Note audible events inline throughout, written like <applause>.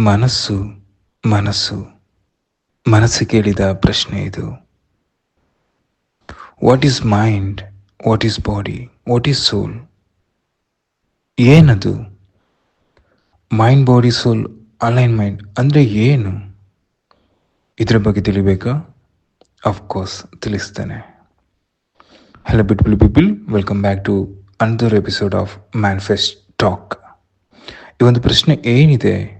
ಮನಸ್ಸು ಮನಸ್ಸು. ಮನಸ್ಸು ಕೇಳಿದ ಪ್ರಶ್ನೆ ಇದು. What is mind what is body what is soul ಏನದು? ಮೈಂಡ್ ಬಾಡಿ ಸೋಲ್ ಅಲೈನ್ಮೆಂಟ್ ಅಂದರೆ ಏನು? ಇದರ ಬಗ್ಗೆ ತಿಳಿಬೇಕಾ? Of course ತಿಳಿಸ್ತೇನೆ. Hello beautiful people welcome back to another episode of manifest talk ಈ ಒಂದು ಪ್ರಶ್ನೆ ಏನಿದೆ?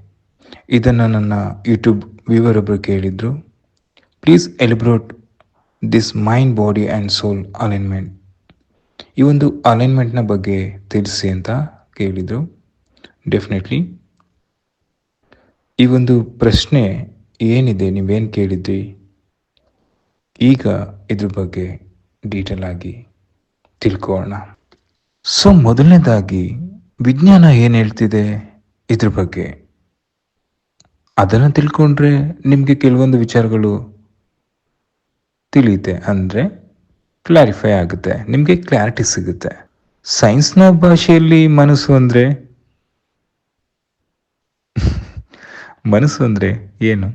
ಇದನ್ನು ನನ್ನ ಯೂಟ್ಯೂಬ್ ವ್ಯೂವರ್ ಒಬ್ಬರು ಕೇಳಿದ್ರು please elaborate this mind body and soul alignment ಈ ಒಂದು ಅಲೈನ್ಮೆಂಟ್ನ ಬಗ್ಗೆ ತಿಳಿಸಿ ಅಂತ ಕೇಳಿದರು. ಡೆಫಿನೆಟ್ಲಿ ಈ ಒಂದು ಪ್ರಶ್ನೆ ಏನಿದೆ, ನೀವೇನು ಕೇಳಿದ್ರಿ? ಈಗ ಇದ್ರ ಬಗ್ಗೆ ಡೀಟೇಲ್ ಆಗಿ ತಿಳ್ಕೊಳ್ಳೋಣ ಸೊ ಮೊದಲನೇದಾಗಿ ವಿಜ್ಞಾನ ಏನು ಹೇಳ್ತಿದೆ ಇದ್ರ ಬಗ್ಗೆ? ಅದನ್ನು ತಿಳ್ಕೊಂಡ್ರೆ ನಿಮಗೆ ಕೆಲವೊಂದು ವಿಚಾರಗಳು ತಿಳಿಯುತ್ತೆ. ಅಂದರೆ ಕ್ಲಾರಿಫೈ ಆಗುತ್ತೆ. ನಿಮಗೆ ಕ್ಲಾರಿಟಿ ಸಿಗುತ್ತೆ. ಸೈನ್ಸ್ನ ಭಾಷೆಯಲ್ಲಿ ಮನಸ್ಸು ಅಂದರೆ <laughs> ಮನಸ್ಸು ಅಂದರೆ ಏನು?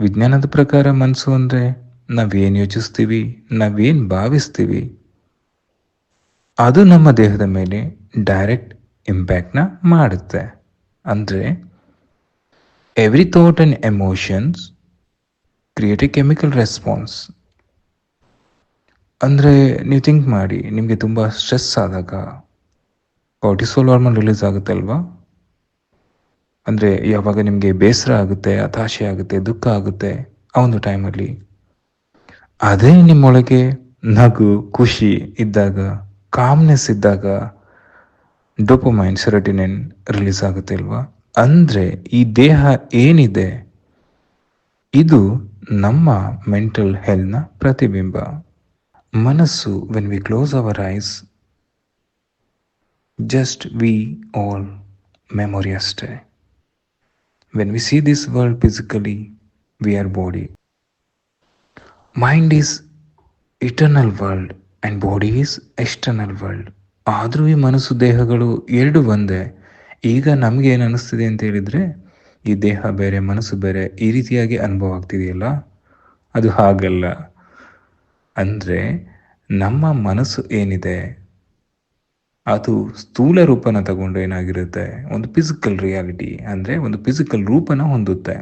ವಿಜ್ಞಾನದ ಪ್ರಕಾರ ಮನಸ್ಸು ಅಂದರೆ ನಾವೇನು ಯೋಚಿಸ್ತೀವಿ, ನಾವೇನು ಭಾವಿಸ್ತೀವಿ? ಅದು ನಮ್ಮ ದೇಹದ ಮೇಲೆ ಡೈರೆಕ್ಟ್ ಇಂಪ್ಯಾಕ್ಟ್ನ ಮಾಡುತ್ತೆ. ಅಂದರೆ every thought and emotions create a chemical response ಅಂದರೆ ನೀವು ಥಿಂಕ್ ಮಾಡಿ, ನಿಮಗೆ ತುಂಬ ಸ್ಟ್ರೆಸ್ ಆದಾಗ ಕಾರ್ಟಿಸೋಲ್ ಹಾರ್ಮೋನ್ ರಿಲೀಸ್ ಆಗುತ್ತೆ ಅಲ್ವಾ ಅಂದರೆ ಯಾವಾಗ ನಿಮಗೆ ಬೇಸರ ಆಗುತ್ತೆ, ಹತಾಶೆ ಆಗುತ್ತೆ, ದುಃಖ ಆಗುತ್ತೆ ಆ ಒಂದು ಟೈಮಲ್ಲಿ ಅದೇ ನಿಮ್ಮೊಳಗೆ ನಗು, ಖುಷಿ ಇದ್ದಾಗ ಕಾಮ್ನೆಸ್ ಇದ್ದಾಗ ಡೋಪಮೈನ್ ಸೆರಟಿನಿನ್ ರಿಲೀಸ್ ಆಗುತ್ತೆ ಅಲ್ವಾ? ಅಂದರೆ ಈ ದೇಹ ಏನಿದೆ? ಇದು ನಮ್ಮ ಮೆಂಟಲ್ ಹೆಲ್ತ್ನ ಪ್ರತಿಬಿಂಬ. ಮನಸ್ಸು when we close our eyes just we all memory ಅಷ್ಟೇ when we see this world physically we are body mind is eternal world and body is external world ಆದರೂ ಈ ಮನಸ್ಸು, ದೇಹಗಳು ಎರಡು ಒಂದೇ. ಈಗ ನಮ್ಗೆ ಏನು ಅನಿಸ್ತಿದೆ ಅಂತ ಹೇಳಿದ್ರೆ, ಈ ದೇಹ ಬೇರೆ, ಮನಸ್ಸು ಬೇರೆ, ಈ ರೀತಿಯಾಗಿ ಅನುಭವ ಆಗ್ತಿದೆಯಲ್ಲ? ಅದು ಹಾಗಲ್ಲ. ಅಂದರೆ ನಮ್ಮ ಮನಸ್ಸು ಏನಿದೆ, ಅದು ಸ್ಥೂಲ ರೂಪನ ತಗೊಂಡು ಏನಾಗಿರುತ್ತೆ? ಒಂದು ಫಿಸಿಕಲ್ ರಿಯಾಲಿಟಿ ಅಂದರೆ ಒಂದು ಫಿಸಿಕಲ್ ರೂಪನ ಹೊಂದುತ್ತೆ.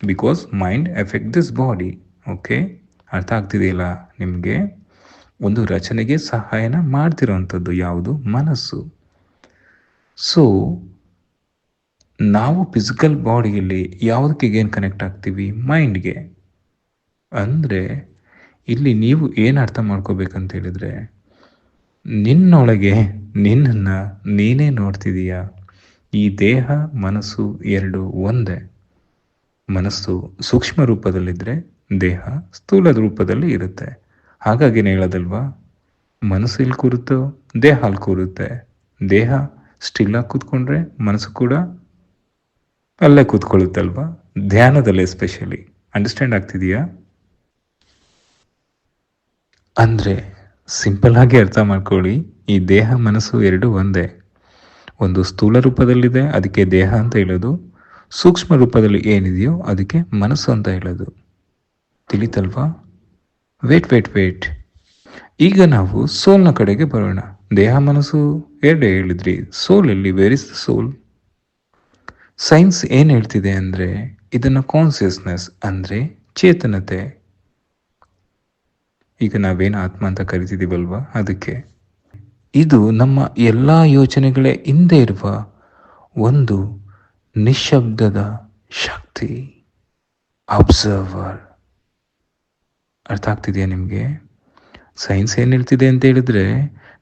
Because mind effect this body okay ಅರ್ಥ ಆಗ್ತಿದೆಯಲ್ಲ ನಿಮಗೆ? ಒಂದು ರಚನೆಗೆ ಸಹಾಯನ ಮಾಡ್ತಿರೋವಂಥದ್ದು ಯಾವುದು? ಮನಸ್ಸು. ಸೊ ನಾವು ಫಿಸಿಕಲ್ ಬಾಡಿಯಲ್ಲಿ ಯಾವುದಕ್ಕೆ ಏನು ಕನೆಕ್ಟ್ ಆಗ್ತೀವಿ? ಮೈಂಡ್ಗೆ ಅಂದರೆ, ಇಲ್ಲಿ ನೀವು ಏನು ಅರ್ಥ ಮಾಡ್ಕೋಬೇಕಂತ ಹೇಳಿದರೆ, ನಿನ್ನೊಳಗೆ ನಿನ್ನನ್ನು ನೀನೇ ನೋಡ್ತಿದೀಯ? ಈ ದೇಹ, ಮನಸ್ಸು ಎರಡು ಒಂದೇ. ಮನಸ್ಸು ಸೂಕ್ಷ್ಮ ರೂಪದಲ್ಲಿದ್ದರೆ ದೇಹ ಸ್ಥೂಲದ ರೂಪದಲ್ಲಿ ಇರುತ್ತೆ. ಹಾಗಾಗಿ ಹೇಳೋದಲ್ವಾ? ಮನಸ್ಸು ಇಲ್ಲಿ ಕೂರುತ್ತೋ, ದೇಹ ಅಲ್ಲಿ ಕೂರುತ್ತೆ. ದೇಹ ಸ್ಟಿಲ್ಲಾಗಿ ಕೂತ್ಕೊಂಡ್ರೆ ಮನಸ್ಸು ಕೂಡ ಅಲ್ಲೇ ಕೂತ್ಕೊಳ್ಳುತ್ತಲ್ವಾ? ಧ್ಯಾನದಲ್ಲಿ ಎಸ್ಪೆಷಲಿ ಅಂಡರ್ಸ್ಟ್ಯಾಂಡ್ ಆಗ್ತಿದೆಯಾ? ಅಂದರೆ ಸಿಂಪಲ್ ಆಗಿ ಅರ್ಥ ಮಾಡ್ಕೊಳ್ಳಿ, ಈ ದೇಹ ಮನಸ್ಸು ಎರಡು ಒಂದೇ. ಒಂದು ಸ್ಥೂಲ ರೂಪದಲ್ಲಿದೆ, ಅದಕ್ಕೆ ದೇಹ ಅಂತ ಹೇಳೋದು. ಸೂಕ್ಷ್ಮ ರೂಪದಲ್ಲಿ ಏನಿದೆಯೋ ಅದಕ್ಕೆ ಮನಸ್ಸು ಅಂತ ಹೇಳೋದು. ತಿಳಿತಲ್ವಾ? ವೇಟ್ ವೇಟ್ ವೇಟ್ ಈಗ ನಾವು ಸೋಲ್ನ ಕಡೆಗೆ ಬರೋಣ. ದೇಹ ಮನಸ್ಸು ಎರಡೇ ಹೇಳಿದ್ರಿ. Soul where is the soul science ಏನು ಹೇಳ್ತಿದೆ ಅಂದರೆ, ಇದನ್ನು ಕಾನ್ಸಿಯಸ್ನೆಸ್ ಅಂದರೆ ಚೇತನತೆ. ಈಗ ನಾವೇನು ಆತ್ಮ ಅಂತ ಕರಿತಿದ್ದೀವಲ್ವ ಅದಕ್ಕೆ. ಇದು ನಮ್ಮ ಎಲ್ಲ ಯೋಚನೆಗಳೇ ಹಿಂದೆ ಇರುವ ಒಂದು ನಿಶಬ್ದದ ಶಕ್ತಿ. ಅಬ್ಸರ್ವರ್ ಅರ್ಥ ಆಗ್ತಿದೆಯಾ ನಿಮಗೆ? ಸೈನ್ಸ್ ಏನು ಹೇಳ್ತಿದೆ ಅಂತ ಹೇಳಿದ್ರೆ,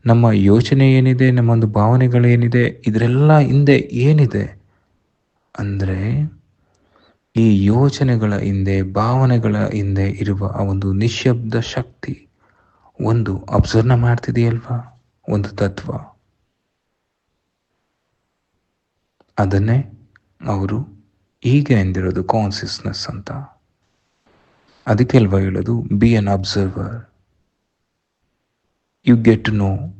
ನಮ್ಮ ಯೋಚನೆ ಏನಿದೆ ನಮ್ಮ ಒಂದು ಭಾವನೆಗಳೇನಿದೆ, ಇದರೆಲ್ಲ ಹಿಂದೆ ಏನಿದೆ ಅಂದರೆ ಈ ಯೋಚನೆಗಳ ಹಿಂದೆ, ಭಾವನೆಗಳ ಹಿಂದೆ ಇರುವ ಆ ಒಂದು ನಿಶಬ್ದ ಶಕ್ತಿ, ಒಂದು ಅಬ್ಸರ್ವ್ನ ಮಾಡ್ತಿದೆಯಲ್ವಾ? ಒಂದು ತತ್ವ. ಅದನ್ನೇ ಅವರು ಈಗ ಎಂದಿರೋದು ಕಾನ್ಸಿಯಸ್ನೆಸ್ ಅಂತ. ಅದಕ್ಕೆ ಅಲ್ವಾ ಹೇಳೋದು? Be an observer you get to know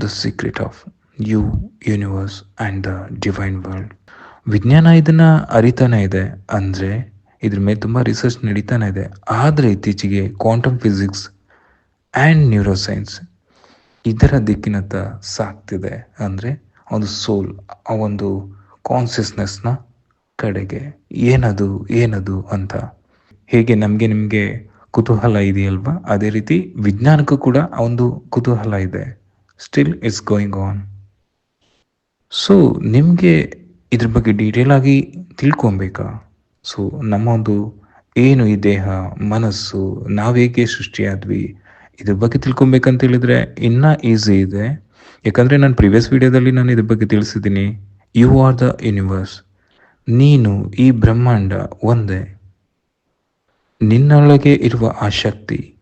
the secret of you universe and the divine world ವಿಜ್ಞಾನ ಇದನ್ನ ಅರಿತಾನೆ ಇದೆ ಅಂದ್ರೆ ಇದ್ರ ಮೇಲೆ ತುಂಬಾ ರಿಸರ್ಚ್ ನಡೀತಾನೆ ಇದೆ. ಆದರೆ ಇತ್ತೀಚೆಗೆ ಕ್ವಾಂಟಮ್ ಫಿಸಿಕ್ಸ್ ಆ್ಯಂಡ್ ನ್ಯೂರೋಸೈನ್ಸ್ ಇದರ ದಿಕ್ಕಿನತ್ತ ಸಾಕ್ತಿದೆ ಅಂದರೆ ಒಂದು ಸೋಲ್ ಆ ಒಂದು ಕಾನ್ಸಿಯಸ್ನೆಸ್ನ ಕಡೆಗೆ ಏನದು ಏನದು ಅಂತ. ಹೇಗೆ ನಮಗೆ ನಿಮಗೆ ಕುತೂಹಲ ಇದೆಯಲ್ವಾ? ಅದೇ ರೀತಿ ವಿಜ್ಞಾನಕ್ಕೂ ಕೂಡ ಆ ಒಂದು ಕುತೂಹಲ ಇದೆ. Still it's going on so ನಿಮಗೆ ಇದ್ರ ಬಗ್ಗೆ ಡೀಟೇಲ್ ಆಗಿ ತಿಳ್ಕೊಬೇಕಾ ಸೊ ನಮ್ಮ ಒಂದು ಏನು ಈ ದೇಹ, ಮನಸ್ಸು, ನಾವೇಕೆ ಸೃಷ್ಟಿಯಾದ್ವಿ, ಇದ್ರ ಬಗ್ಗೆ ತಿಳ್ಕೊಬೇಕಂತ ಹೇಳಿದ್ರೆ ಇನ್ನ ಈಸಿ ಇದೆ. ಯಾಕಂದ್ರೆ ನಾನು ಪ್ರಿವಿಯಸ್ ವಿಡಿಯೋದಲ್ಲಿ ನಾನು ಇದ್ರ ಬಗ್ಗೆ ತಿಳಿಸಿದ್ದೀನಿ. ಯು ಆರ್ ದ ಯೂನಿವರ್ಸ್ ನೀನು ಈ ಬ್ರಹ್ಮಾಂಡ ಒಂದೇ. ನಿನ್ನೊಳಗೆ ಇರುವ ಆ ಶಕ್ತಿ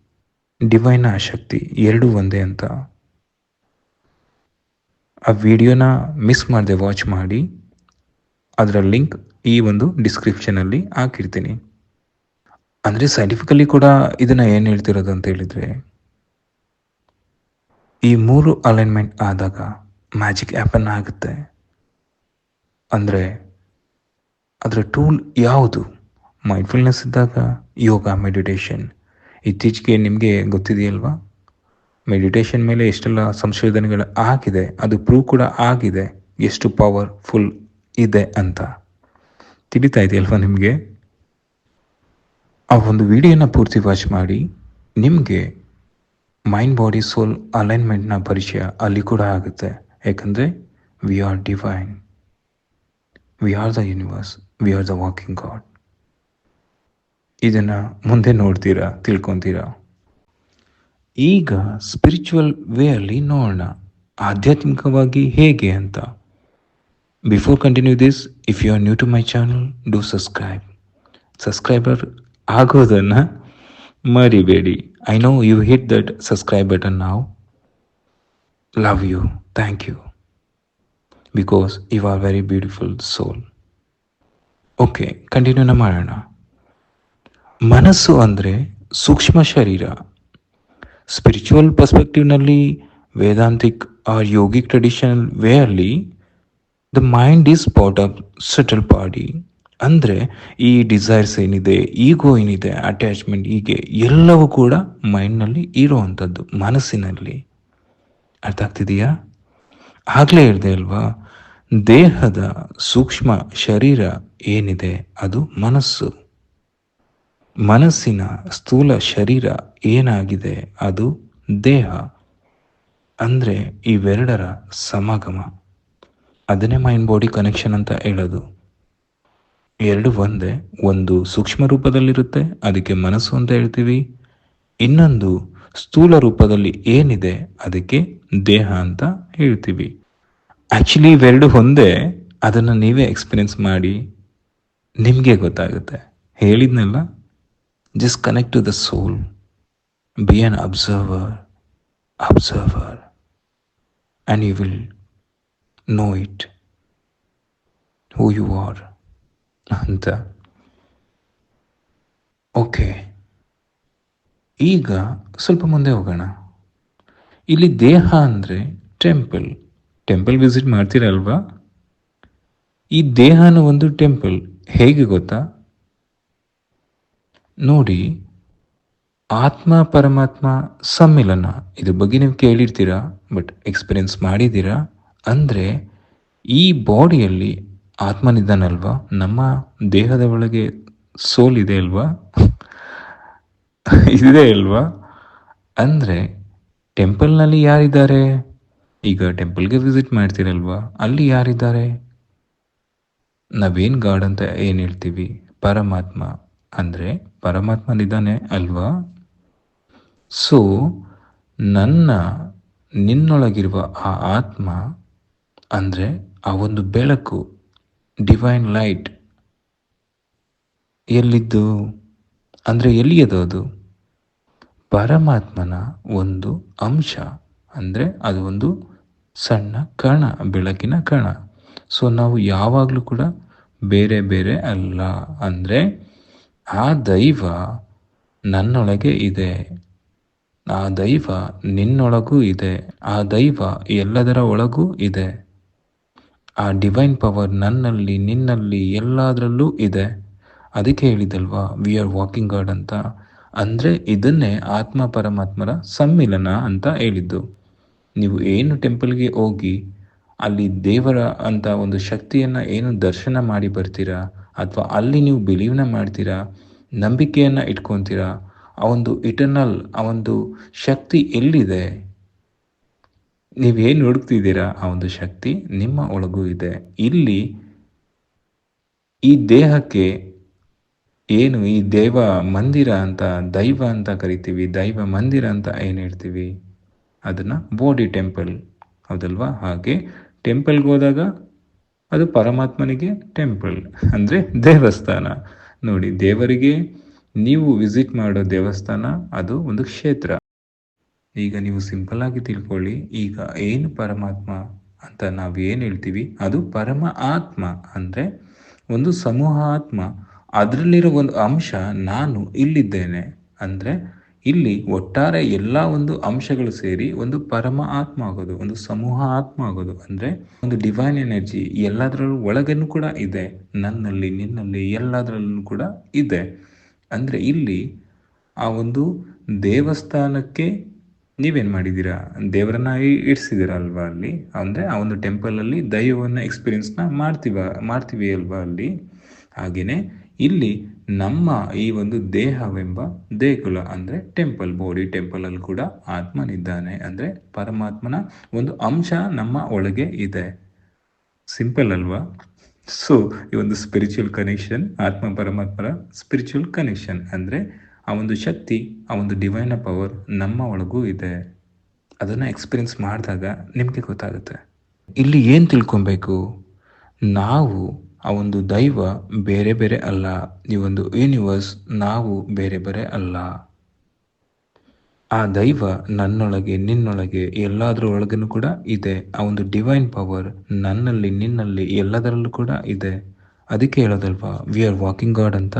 ಡಿವೈನ್ ಆ ಶಕ್ತಿ ಎರಡು ಒಂದೇ ಅಂತ. ಆ ವಿಡಿಯೋನ ಮಿಸ್ ಮಾಡದೆ ವಾಚ್ ಮಾಡಿ. ಅದರ ಲಿಂಕ್ ಈ ಒಂದು ಡಿಸ್ಕ್ರಿಪ್ಷನಲ್ಲಿ ಹಾಕಿರ್ತೀನಿ. ಅಂದರೆ ಸೈಂಟಿಫಿಕಲಿ ಕೂಡ ಇದನ್ನು ಏನು ಹೇಳ್ತಿರೋದು ಅಂತ ಹೇಳಿದರೆ, ಈ ಮೂರು ಅಲೈನ್ಮೆಂಟ್ ಆದಾಗ ಮ್ಯಾಜಿಕ್ ಆ್ಯಪನ್ ಆಗುತ್ತೆ. ಅಂದರೆ ಅದರ ಟೂಲ್ ಯಾವುದು? ಮೈಂಡ್ಫುಲ್ನೆಸ್ ಇದ್ದಾಗ ಯೋಗ ಮೆಡಿಟೇಷನ್ ಇತ್ತೀಚೆಗೆ ನಿಮಗೆ ಗೊತ್ತಿದೆಯಲ್ವಾ? ಮೆಡಿಟೇಷನ್ ಮೇಲೆ ಎಷ್ಟೆಲ್ಲ ಸಂಶೋಧನೆಗಳು ಆಗಿದೆ ಅದು ಪ್ರೂವ್ ಕೂಡ ಆಗಿದೆ ಎಷ್ಟು ಪವರ್ಫುಲ್ ಇದೆ ಅಂತ. ತಿಳಿತಾ ಇದೆಯಲ್ವಾ ನಿಮಗೆ? ಆ ಒಂದು ವಿಡಿಯೋನ ಪೂರ್ತಿ ವಾಚ್ ಮಾಡಿ. ನಿಮಗೆ ಮೈಂಡ್ ಬಾಡಿ ಸೋಲ್ ಅಲೈನ್ಮೆಂಟ್ನ ಪರಿಚಯ ಅಲ್ಲಿ ಕೂಡ ಆಗುತ್ತೆ. ಯಾಕಂದರೆ we are divine we are the universe we are the walking god ಇದನ್ನು ಮುಂದೆ ನೋಡ್ತೀರಾ, ತಿಳ್ಕೊತೀರಾ? ಈಗ ಸ್ಪಿರಿಚುವಲ್ ವೇಯಲ್ಲಿ ನೋಡೋಣ. ಆಧ್ಯಾತ್ಮಿಕವಾಗಿ ಹೇಗೆ ಅಂತ. Before continue this if you are new to my channel do subscribe subscriber ಆಗೋದನ್ನು ಮರಿಬೇಡಿ I know you hit that subscribe button ನಾವು love you thank you because you are very beautiful soul okay ಕಂಟಿನ್ಯೂನ ಮಾಡೋಣ ಮನಸ್ಸು ಅಂದರೆ ಸೂಕ್ಷ್ಮ ಶರೀರ spiritual ಪರ್ಸ್ಪೆಕ್ಟಿವ್ನಲ್ಲಿ Vedantic or yogic traditional ವೇಯಲ್ಲಿ the mind is part of subtle body ಅಂದರೆ ಈ ಡಿಸೈರ್ಸ್ ಏನಿದೆ ಈಗೋ ಏನಿದೆ ಅಟ್ಯಾಚ್ಮೆಂಟ್ ಹೀಗೆ ಎಲ್ಲವೂ ಕೂಡ ಮೈಂಡ್ನಲ್ಲಿ ಇರುವಂಥದ್ದು, ಮನಸ್ಸಿನಲ್ಲಿ. ಅರ್ಥ ಆಗ್ತಿದೆಯಾ? ಆಗಲೇ ಇರದೆ ಅಲ್ವಾ? ದೇಹದ ಸೂಕ್ಷ್ಮ ಶರೀರ ಏನಿದೆ, ಅದು ಮನಸ್ಸು. ಮನಸ್ಸಿನ ಸ್ಥೂಲ ಶರೀರ ಏನಾಗಿದೆ, ಅದು ದೇಹ. ಅಂದರೆ ಇವೆರಡರ ಸಮಾಗಮ. ಅದನ್ನೇ ಮೈಂಡ್ ಬಾಡಿ ಕನೆಕ್ಷನ್ ಅಂತ ಹೇಳೋದು. ಎರಡು ಒಂದೇ, ಒಂದು ಸೂಕ್ಷ್ಮ ರೂಪದಲ್ಲಿರುತ್ತೆ, ಅದಕ್ಕೆ ಮನಸ್ಸು ಅಂತ ಹೇಳ್ತೀವಿ. ಇನ್ನೊಂದು ಸ್ಥೂಲ ರೂಪದಲ್ಲಿ ಏನಿದೆ, ಅದಕ್ಕೆ ದೇಹ ಅಂತ ಹೇಳ್ತೀವಿ. ಆ್ಯಕ್ಚುಲಿ ಇವೆರಡು ಒಂದೇ, ಅದನ್ನು ನೀವೇ ಎಕ್ಸ್ಪೀರಿಯನ್ಸ್ ಮಾಡಿ, ನಿಮಗೆ ಗೊತ್ತಾಗುತ್ತೆ. ಹೇಳಿದ್ನಲ್ಲ just connect to the soul be an observer observer and you will know it who you are ಅಂತ ಓಕೆ ಈಗ ಸ್ವಲ್ಪ ಮುಂದೆ ಹೋಗೋಣ. ಇಲ್ಲಿ ದೇಹ ಅಂದರೆ ಟೆಂಪಲ್ ಟೆಂಪಲ್ ವಿಸಿಟ್ ಮಾಡ್ತೀರಲ್ವಾ? ಈ ದೇಹನ ಒಂದು ಟೆಂಪಲ್ ಹೇಗೆ ಗೊತ್ತಾ? ನೋಡಿ, ಆತ್ಮ ಪರಮಾತ್ಮ ಸಮ್ಮಿಲನ, ಇದ್ರ ಬಗ್ಗೆ ನೀವು ಕೇಳಿರ್ತೀರಾ? ಬಟ್ ಎಕ್ಸ್ಪೀರಿಯನ್ಸ್ ಮಾಡಿದ್ದೀರಾ? ಅಂದರೆ ಈ ಬಾಡಿಯಲ್ಲಿ ಆತ್ಮನಿದ್ದಾನಲ್ವಾ? ನಮ್ಮ ದೇಹದ ಒಳಗೆ ಸೋಲ್ ಇದೆ ಅಲ್ವಾ? ಇದೆ ಅಲ್ವಾ? ಅಂದರೆ ಟೆಂಪಲ್ನಲ್ಲಿ ಯಾರಿದ್ದಾರೆ? ಈಗ ಟೆಂಪಲ್ಗೆ ವಿಸಿಟ್ ಮಾಡ್ತೀರಲ್ವಾ? ಅಲ್ಲಿ ಯಾರಿದ್ದಾರೆ? ನಾವೇನು ಗಾಡ್ ಅಂತ ಏನು ಹೇಳ್ತೀವಿ? ಪರಮಾತ್ಮ. ಅಂದರೆ ಪರಮಾತ್ಮನಿದ್ದಾನೆ ಅಲ್ವಾ? ಸೊ ನನ್ನ ನಿನ್ನೊಳಗಿರುವ ಆ ಆತ್ಮ ಅಂದರೆ ಆ ಒಂದು ಬೆಳಕು ಡಿವೈನ್ ಲೈಟ್ ಎಲ್ಲಿದ್ದು? ಅಂದರೆ ಎಲ್ಲಿಯದು ಅದು? ಪರಮಾತ್ಮನ ಒಂದು ಅಂಶ, ಅಂದರೆ ಅದು ಒಂದು ಸಣ್ಣ ಕಣ, ಬೆಳಕಿನ ಕಣ. ಸೊ ನಾವು ಯಾವಾಗಲೂ ಕೂಡ ಬೇರೆ ಬೇರೆ ಅಲ್ಲ. ಅಂದರೆ ಆ ದೈವ ನನ್ನೊಳಗೆ ಇದೆ. ಆ ದೈವ ನಿನ್ನೊಳಗೂ ಇದೆ. ಆ ದೈವ ಎಲ್ಲದರ ಒಳಗೂ ಇದೆ. ಆ ಡಿವೈನ್ ಪವರ್ ನನ್ನಲ್ಲಿ, ನಿನ್ನಲ್ಲಿ ಎಲ್ಲದರಲ್ಲೂ ಇದೆ. ಅದಕ್ಕೆ ಹೇಳಿದಲ್ವಾ ವಿ ಆರ್ ವಾಕಿಂಗ್ ಗಾಡ್ ಅಂತ. ಅಂದರೆ ಇದನ್ನೇ ಆತ್ಮ ಪರಮಾತ್ಮರ ಸಮ್ಮಿಲನ ಅಂತ ಹೇಳಿದ್ದು. ನೀವು ಏನು ಟೆಂಪಲ್ಗೆ ಹೋಗಿ, ಅಲ್ಲಿ ದೇವರ ಅಂತ ಒಂದು ಶಕ್ತಿಯನ್ನು ಏನು ದರ್ಶನ ಮಾಡಿ ಬರ್ತೀರಾ, ಅಥವಾ ಅಲ್ಲಿ ನೀವು ಬಿಲೀವ್ನ ಮಾಡ್ತೀರಾ, ನಂಬಿಕೆಯನ್ನು ಇಟ್ಕೊತೀರಾ, ಆ ಒಂದು ಇಟರ್ನಲ್ ಆ ಒಂದು ಶಕ್ತಿ ಎಲ್ಲಿದೆ? ನೀವೇನು ಹುಡುಕ್ತಿದ್ದೀರಾ? ಆ ಒಂದು ಶಕ್ತಿ ನಿಮ್ಮ ಒಳಗೂ ಇದೆ. ಇಲ್ಲಿ ಈ ದೇಹಕ್ಕೆ ಏನು, ಈ ದೇವ ಮಂದಿರ ಅಂತ, ದೈವ ಅಂತ ಕರಿತೀವಿ, ದೈವ ಮಂದಿರ ಅಂತ ಏನು ಹೇಳ್ತೀವಿ? ಅದನ್ನು ಬಾಡಿ ಟೆಂಪಲ್ ಹೌದಲ್ವಾ? ಹಾಗೆ ಟೆಂಪಲ್ಗೆ ಹೋದಾಗ ಅದು ಪರಮಾತ್ಮನಿಗೆ ಟೆಂಪಲ್, ಅಂದರೆ ದೇವಸ್ಥಾನ. ನೋಡಿ, ದೇವರಿಗೆ ನೀವು ವಿಸಿಟ್ ಮಾಡೋ ದೇವಸ್ಥಾನ ಅದು ಒಂದು ಕ್ಷೇತ್ರ. ಈಗ ನೀವು ಸಿಂಪಲ್ ಆಗಿ ತಿಳ್ಕೊಳ್ಳಿ. ಈಗ ಏನು ಪರಮಾತ್ಮ ಅಂತ ನಾವು ಏನು ಹೇಳ್ತೀವಿ? ಅದು ಪರಮ ಆತ್ಮ ಅಂದರೆ ಒಂದು ಸಮೂಹ ಆತ್ಮ ಅದರಲ್ಲಿರೋ ಒಂದು ಅಂಶ ನಾನು ಇಲ್ಲಿದ್ದೇನೆ ಅಂದರೆ ಇಲ್ಲಿ ಒಟ್ಟಾರೆ ಎಲ್ಲ ಒಂದು ಅಂಶಗಳು ಸೇರಿ ಒಂದು ಪರಮ ಆತ್ಮ ಆಗೋದು, ಒಂದು ಸಮೂಹ ಆತ್ಮ ಆಗೋದು ಅಂದರೆ ಒಂದು ಡಿವೈನ್ ಎನರ್ಜಿ ಎಲ್ಲದರಲ್ಲೂ ಒಳಗನ್ನು ಕೂಡ ಇದೆ, ನನ್ನಲ್ಲಿ, ನಿನ್ನಲ್ಲಿ ಎಲ್ಲದರಲ್ಲೂ ಕೂಡ ಇದೆ. ಅಂದರೆ ಇಲ್ಲಿ ಆ ಒಂದು ದೇವಸ್ಥಾನಕ್ಕೆ ನೀವೇನು ಮಾಡಿದ್ದೀರಾ ದೇವರನ್ನ ಇಡ್ಸಿದ್ದೀರಲ್ವಾ ಅಲ್ಲಿ? ಅಂದರೆ ಆ ಒಂದು ಟೆಂಪಲಲ್ಲಿ ದೈವವನ್ನು ಎಕ್ಸ್ಪೀರಿಯನ್ಸ್ನ ಮಾಡ್ತೀವ, ಮಾಡ್ತೀವಿ ಅಲ್ವಾ ಅಲ್ಲಿ? ಹಾಗೆಯೇ ಇಲ್ಲಿ ನಮ್ಮ ಈ ಒಂದು ದೇಹವೆಂಬ ದೇಗುಲ ಅಂದರೆ ಟೆಂಪಲ್ ಬಾಡಿ ಟೆಂಪಲಲ್ಲಿ ಕೂಡ ಆತ್ಮನಿದ್ದಾನೆ ಅಂದರೆ ಪರಮಾತ್ಮನ ಒಂದು ಅಂಶ ನಮ್ಮ ಒಳಗೆ ಇದೆ. ಸಿಂಪಲ್ ಅಲ್ವಾ? ಸೊ, ಈ ಒಂದು ಸ್ಪಿರಿಚುವಲ್ ಕನೆಕ್ಷನ್ ಆತ್ಮ ಪರಮಾತ್ಮರ ಸ್ಪಿರಿಚುವಲ್ ಕನೆಕ್ಷನ್ ಅಂದರೆ ಆ ಒಂದು ಶಕ್ತಿ, ಆ ಒಂದು ಡಿವೈನ ಪವರ್ ನಮ್ಮ ಒಳಗೂ ಇದೆ. ಅದನ್ನು ಎಕ್ಸ್ಪೀರಿಯನ್ಸ್ ಮಾಡಿದಾಗ ನಿಮಗೆ ಗೊತ್ತಾಗುತ್ತೆ. ಇಲ್ಲಿ ಏನು ತಿಳ್ಕೊಬೇಕು? ನಾವು ಆ ಒಂದು ದೈವ ಬೇರೆ ಬೇರೆ ಅಲ್ಲ. ಈ ಒಂದು ಯೂನಿವರ್ಸ್ ನಾವು ಬೇರೆ ಬೇರೆ ಅಲ್ಲ. ಆ ದೈವ ನನ್ನೊಳಗೆ, ನಿನ್ನೊಳಗೆ, ಎಲ್ಲದರ ಒಳಗೂ ಕೂಡ ಇದೆ. ಆ ಒಂದು ಡಿವೈನ್ ಪವರ್ ನನ್ನಲ್ಲಿ, ನಿನ್ನಲ್ಲಿ, ಎಲ್ಲದರಲ್ಲೂ ಕೂಡ ಇದೆ. ಅದಕ್ಕೆ ಹೇಳೋದಲ್ವಾ ವಿ ಆರ್ ವಾಕಿಂಗ್ ಗಾಡ್ ಅಂತ?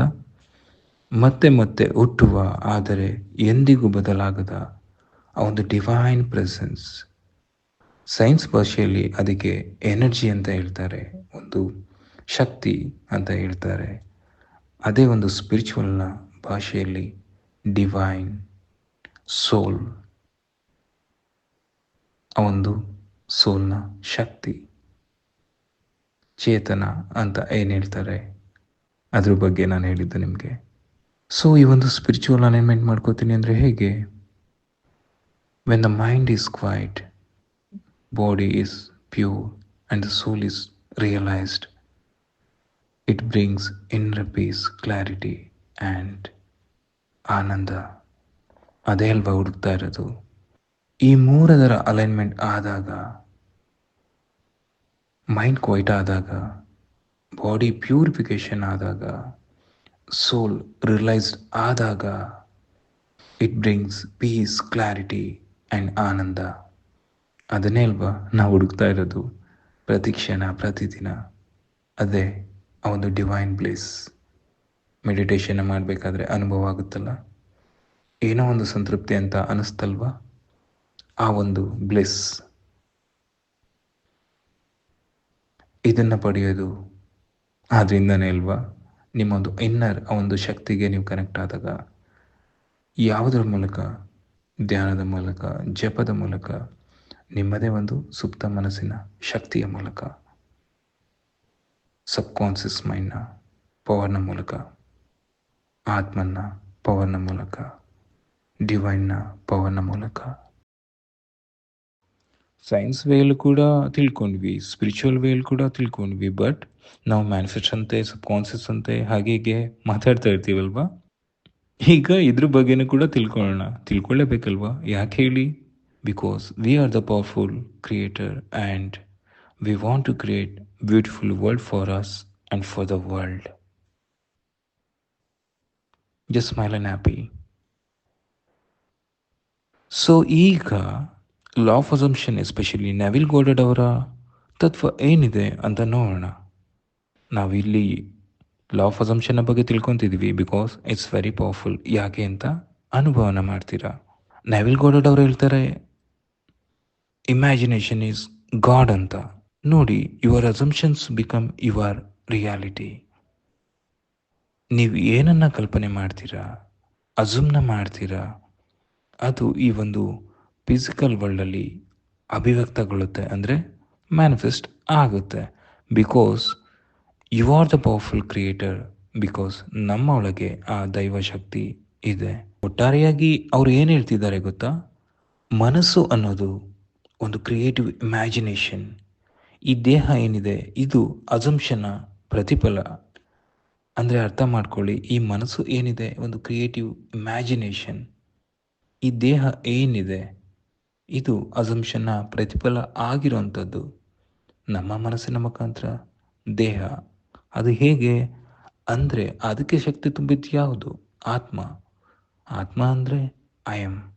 ಮತ್ತೆ ಮತ್ತೆ ಹುಟ್ಟುವ, ಆದರೆ ಎಂದಿಗೂ ಬದಲಾಗದ ಆ ಒಂದು ಡಿವೈನ್ ಪ್ರೆಸೆನ್ಸ್ ಸೈನ್ಸ್ ಭಾಷೆಯಲ್ಲಿ ಅದಕ್ಕೆ ಎನರ್ಜಿ ಅಂತ ಹೇಳ್ತಾರೆ, ಒಂದು ಶಕ್ತಿ ಅಂತ ಹೇಳ್ತಾರೆ. ಅದೇ ಒಂದು ಸ್ಪಿರಿಚುವಲ್ನ ಭಾಷೆಯಲ್ಲಿ ಡಿವೈನ್ ಸೋಲ್ ಆ ಒಂದು ಸೋಲ್ನ ಶಕ್ತಿ. ಚೇತನ ಅಂತ ಏನು ಹೇಳ್ತಾರೆ? ಅದ್ರ ಬಗ್ಗೆ ನಾನು ಹೇಳಿದ್ದು ನಿಮಗೆ. ಸೊ ಈ ಒಂದು ಸ್ಪಿರಿಚುವಲ್ ಅಲೈನ್ಮೆಂಟ್ ಮಾಡ್ಕೋತೀನಿ ಅಂದರೆ ಹೇಗೆ? When the mind is quiet body is pure and the soul is realised it brings inner peace clarity and ಆನಂದ ಅದೇ ಅಲ್ವಾ ಹುಡುಕ್ತಾ ಇರೋದು. ಈ ಮೂರದರ ಅಲೈನ್ಮೆಂಟ್ ಆದಾಗ ಮೈಂಡ್ ಕ್ವೈಟ್ ಆದಾಗ ಬಾಡಿ ಪ್ಯೂರಿಫಿಕೇಶನ್ ಆದಾಗ ಸೋಲ್ ರಿಯಲೈಸ್ಡ್ ಆದಾಗ it brings peace clarity and ಆನಂದ ಅದನ್ನೇ ಅಲ್ವಾ ನಾವು ಹುಡುಕ್ತಾ ಇರೋದು? ಪ್ರತಿ ಕ್ಷಣ ಪ್ರತಿದಿನ ಅದೇ ಆ ಒಂದು ಡಿವೈನ್ ಪ್ಲೇಸ್ ಮೆಡಿಟೇಷನ್ ಮಾಡಬೇಕಾದ್ರೆ ಅನುಭವ ಆಗುತ್ತಲ್ಲ? ಏನೋ ಒಂದು ಸಂತೃಪ್ತಿ ಅಂತ ಅನ್ನಿಸ್ತಲ್ವಾ ಆ ಒಂದು ಬ್ಲೆಸ್ ಇದನ್ನು ಪಡೆಯೋದು ಆದ್ರಿಂದನೇ ಅಲ್ವಾ? ನಿಮ್ಮೊಂದು ಇನ್ನರ್ ಆ ಒಂದು ಶಕ್ತಿಗೆ ನೀವು ಕನೆಕ್ಟ್ ಆದಾಗ ಯಾವುದರ ಮೂಲಕ? ಧ್ಯಾನದ ಮೂಲಕ, ಜಪದ ಮೂಲಕ, ನಿಮ್ಮದೇ ಒಂದು ಸುಪ್ತ ಮನಸ್ಸಿನ ಶಕ್ತಿಯ ಮೂಲಕ ಸಬ್ಕಾನ್ಸಿಯಸ್ ಮೈಂಡ್ನ ಪವರ್ನ ಮೂಲಕ ಆತ್ಮನ ಪವರ್ನ ಮೂಲಕ ಡಿವೈನ್ನ ಪವರ್ನ ಮೂಲಕ. ಸೈನ್ಸ್ ವೇಲ್ ಕೂಡ ತಿಳ್ಕೊಂಡ್ವಿ ಸ್ಪಿರಿಚುವಲ್ ವೇಲ್ ಕೂಡ ತಿಳ್ಕೊಂಡ್ವಿ ಬಟ್ ನಾವು ಮ್ಯಾನಿಫೆಸ್ಟ್ ಅಂತೆ ಸಬ್ಕಾನ್ಷಿಯಸ್ ಅಂತೆ, ಹಾಗೆ ಹೀಗೆ ಮಾತಾಡ್ತಾ ಇರ್ತೀವಲ್ವಾ? ಈಗ ಇದ್ರ ಬಗ್ಗೆನೂ ಕೂಡ ತಿಳ್ಕೊಳ್ಳೋಣ, ತಿಳ್ಕೊಳ್ಳೇಬೇಕಲ್ವಾ? ಯಾಕೆ ಹೇಳಿ? Because we are the powerful creator and we want to create beautiful world for us and for the world just smile and happy so ಈಗ law of assumption especially Neville Goddard ಅವರ ತತ್ವ ಏನಿದೆ ಅಂತ ನೋಡೋಣ. ನಾವಿಲ್ಲಿ ಲಾ ಆಫ್ ಅಸಂಪ್ಷನ್ನ ಬಗ್ಗೆ ತಿಳ್ಕೊತಿದ್ವಿ ಬಿಕಾಸ್ ಇಟ್ಸ್ ವೆರಿ ಪವರ್ಫುಲ್ ಯಾಕೆ ಅಂತ ಅನುಭವನ ಮಾಡ್ತೀರಾ? ನೆವಿಲ್ ಗೋಡೆಡ್ ಅವರು ಹೇಳ್ತಾರೆ ಇಮ್ಯಾಜಿನೇಷನ್ ಈಸ್ ಗಾಡ್ ಅಂತ. ನೋಡಿ your assumptions become your reality ನೀವು ಏನನ್ನ ಕಲ್ಪನೆ ಮಾಡ್ತೀರಾ ಅಜುಮ್ನ ಮಾಡ್ತೀರಾ, ಅದು ಈ ಒಂದು ಫಿಸಿಕಲ್ ವರ್ಲ್ಡಲ್ಲಿ ಅಭಿವ್ಯಕ್ತಗೊಳ್ಳುತ್ತೆ ಅಂದರೆ ಮ್ಯಾನಿಫೆಸ್ಟ್ ಆಗುತ್ತೆ. Because you are the powerful creator because ನಮ್ಮ ಒಳಗೆ ಆ ದೈವ ಶಕ್ತಿ ಇದೆ. ಒಟ್ಟಾರೆಯಾಗಿ ಅವ್ರು ಏನು ಹೇಳ್ತಿದ್ದಾರೆ ಗೊತ್ತಾ? ಮನಸ್ಸು ಅನ್ನೋದು ಒಂದು ಕ್ರಿಯೇಟಿವ್ ಇಮ್ಯಾಜಿನೇಷನ್ ಈ ದೇಹ ಏನಿದೆ, ಇದು ಅಜಂಪ್ಷನ್ನ ಪ್ರತಿಫಲ. ಅಂದರೆ ಅರ್ಥ ಮಾಡ್ಕೊಳ್ಳಿ, ಈ ಮನಸ್ಸು ಏನಿದೆ? ಒಂದು ಕ್ರಿಯೇಟಿವ್ ಇಮ್ಯಾಜಿನೇಷನ್ ಈ ದೇಹ ಏನಿದೆ? ಇದು ಅಜಂಪ್ಷನ್ನ ಪ್ರತಿಫಲ ಆಗಿರುವಂಥದ್ದು. ನಮ್ಮ ಮನಸ್ಸಿನ ಮುಖಾಂತರ ದೇಹ, ಅದು ಹೇಗೆ? ಅಂದರೆ ಅದಕ್ಕೆ ಶಕ್ತಿ ತುಂಬಿದ್ದು ಯಾವುದು? ಆತ್ಮ. ಆತ್ಮ ಅಂದರೆ ಅಯಂ.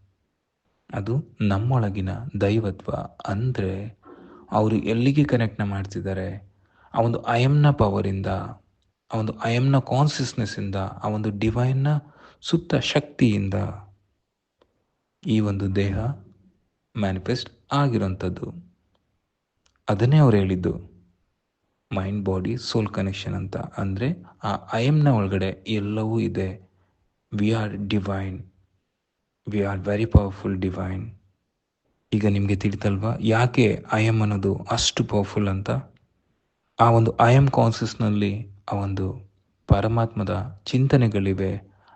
ಅದು ನಮ್ಮೊಳಗಿನ ದೈವತ್ವ. ಅಂದರೆ ಅವರು ಎಲ್ಲಿಗೆ ಕನೆಕ್ಟ್ನ ಮಾಡ್ತಿದ್ದಾರೆ? ಆ ಒಂದು ಅಯಂನ ಪವರಿಂದ ಆ ಒಂದು ಅಯಂನ ಕಾನ್ಸಿಯಸ್ನೆಸ್ಸಿಂದ ಆ ಒಂದು ಡಿವೈನ್ನ ಸುತ್ತ ಶಕ್ತಿಯಿಂದ ಈ ಒಂದು ದೇಹ ಮ್ಯಾನಿಫೆಸ್ಟ್ ಆಗಿರೋಂಥದ್ದು ಅದನ್ನೇ ಅವ್ರು ಹೇಳಿದ್ದು. ಮೈಂಡ್ ಬಾಡಿ ಸೋಲ್ ಕನೆಕ್ಷನ್ ಅಂತ. ಅಂದರೆ ಆ ಐ ಎಮ್ನ ಒಳಗಡೆ ಎಲ್ಲವೂ ಇದೆ. We are divine we are very powerful divine ಈಗ ನಿಮಗೆ ತಿಳಿತಲ್ವಾ? ಯಾಕೆ ಐ ಎಂ ಅನ್ನೋದು ಅಷ್ಟು ಪವರ್ಫುಲ್ ಅಂತ? ಆ ಒಂದು ಐ ಎಂ ಕಾನ್ಸಿಯಸ್ನಲ್ಲಿ ಆ ಒಂದು ಪರಮಾತ್ಮದ ಚಿಂತನೆಗಳಿವೆ.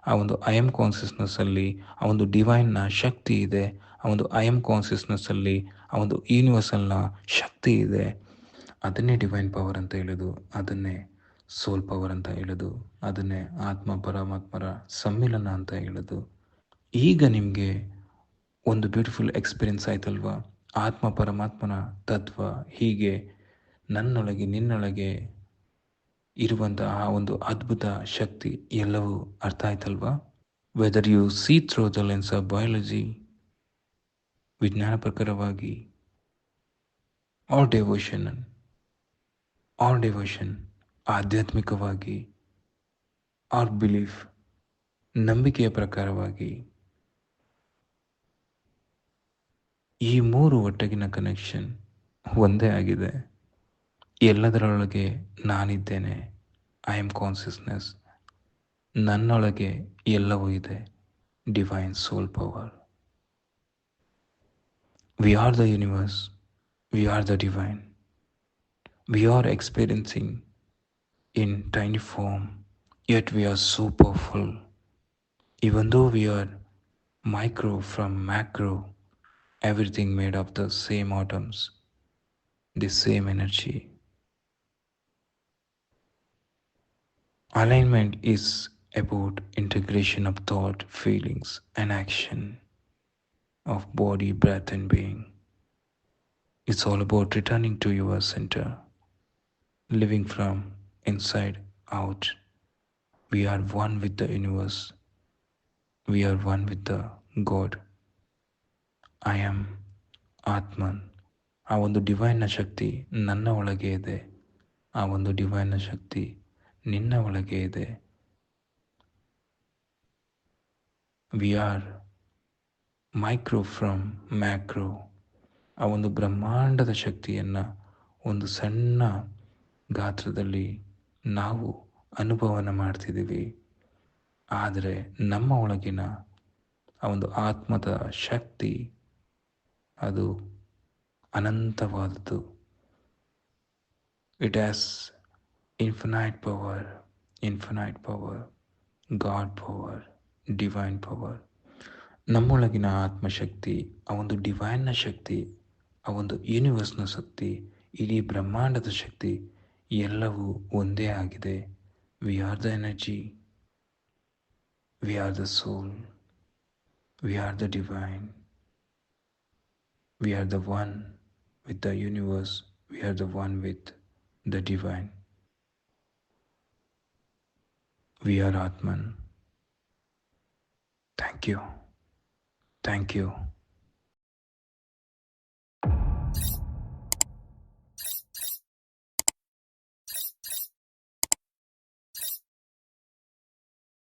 ಆ ಒಂದು ಐ ಎಂ ಕಾನ್ಸಿಯಸ್ನೆಸ್ಸಲ್ಲಿ ಆ ಒಂದು ಡಿವೈನ್ನ ಶಕ್ತಿ ಇದೆ. ಆ ಒಂದು ಐ ಎಂ ಕಾನ್ಸಿಯಸ್ನೆಸ್ಸಲ್ಲಿ ಆ ಒಂದು ಯೂನಿವರ್ಸಲ್ನ ಶಕ್ತಿ ಇದೆ. ಅದನ್ನೇ ಡಿವೈನ್ ಪವರ್ ಅಂತ ಹೇಳೋದು, ಅದನ್ನೇ ಸೋಲ್ ಪವರ್ ಅಂತ ಹೇಳೋದು, ಅದನ್ನೇ ಆತ್ಮ ಪರಮಾತ್ಮರ ಸಮ್ಮಿಲನ ಅಂತ ಹೇಳೋದು. ಈಗ ನಿಮಗೆ ಒಂದು ಬ್ಯೂಟಿಫುಲ್ ಎಕ್ಸ್ಪೀರಿಯನ್ಸ್ ಆಯ್ತಲ್ವಾ? ಆತ್ಮ ಪರಮಾತ್ಮನ ತತ್ವ ಹೀಗೆ ನನ್ನೊಳಗೆ, ನಿನ್ನೊಳಗೆ ಇರುವಂತಹ ಆ ಒಂದು ಅದ್ಭುತ ಶಕ್ತಿ ಎಲ್ಲವೂ ಅರ್ಥ ಆಯ್ತಲ್ವಾ? Whether you see through the lens of biology ವಿಜ್ಞಾನ ಪ್ರಕಾರವಾಗಿ ಆರ್ ಡೆವೋಷನ್ ಆರ್ ಡೆವೋಷನ್ ಆಧ್ಯಾತ್ಮಿಕವಾಗಿ ಆರ್ ಬಿಲೀಫ್ ನಂಬಿಕೆಯ ಪ್ರಕಾರವಾಗಿ ಈ ಮೂರು ಒಟ್ಟಗಿನ ಕನೆಕ್ಷನ್ ಒಂದೇ ಆಗಿದೆ. ಎಲ್ಲದರೊಳಗೆ ನಾನಿದ್ದೇನೆ ಐ ಆಮ್ ಕಾನ್ಸಿಯಸ್ನೆಸ್ ನನ್ನೊಳಗೆ ಎಲ್ಲವೂ ಇದೆ divine soul power We are the universe. We are the divine. We are experiencing in tiny form, yet we are so powerful. Even though we are micro from macro, everything made of the same atoms, the same energy. Alignment is about integration of thought, feelings, and action of body, breath, and being. It's all about returning to your center, living from inside out. We are one with the universe. We are one with the God. I am ಆತ್ಮನ್ ಆ ಒಂದು ಡಿವೈನ್ನ ಶಕ್ತಿ ನನ್ನ ಒಳಗೆ ಇದೆ ಆ ಒಂದು ಡಿವೈನ್ನ ಶಕ್ತಿ ನಿನ್ನ ಒಳಗೆ ಇದೆ we R micro from macro ಆ ಒಂದು ಬ್ರಹ್ಮಾಂಡದ ಶಕ್ತಿಯನ್ನು ಒಂದು ಸಣ್ಣ ಗಾತ್ರದಲ್ಲಿ ನಾವು ಅನುಭವನ ಮಾಡ್ತಿದ್ದೀವಿ. ಆದರೆ ನಮ್ಮ ಒಳಗಿನ ಆ ಒಂದು ಆತ್ಮದ ಶಕ್ತಿ ಅದು ಅನಂತವಾದದ್ದು. It as infinite power infinite power god power divine power ನಮ್ಮೊಳಗಿನ ಆತ್ಮಶಕ್ತಿ, ಆ ಒಂದು ಡಿವೈನ್ನ ಶಕ್ತಿ, ಆ ಒಂದು ಯೂನಿವರ್ಸ್ನ ಶಕ್ತಿ, ಇಡೀ ಬ್ರಹ್ಮಾಂಡದ ಶಕ್ತಿ, ಎಲ್ಲವೂ ಒಂದೇ ಆಗಿದೆ. We are the energy we are the soul we are the divine we are the one with the universe we are the one with the divine we are Atman thank you. Thank you.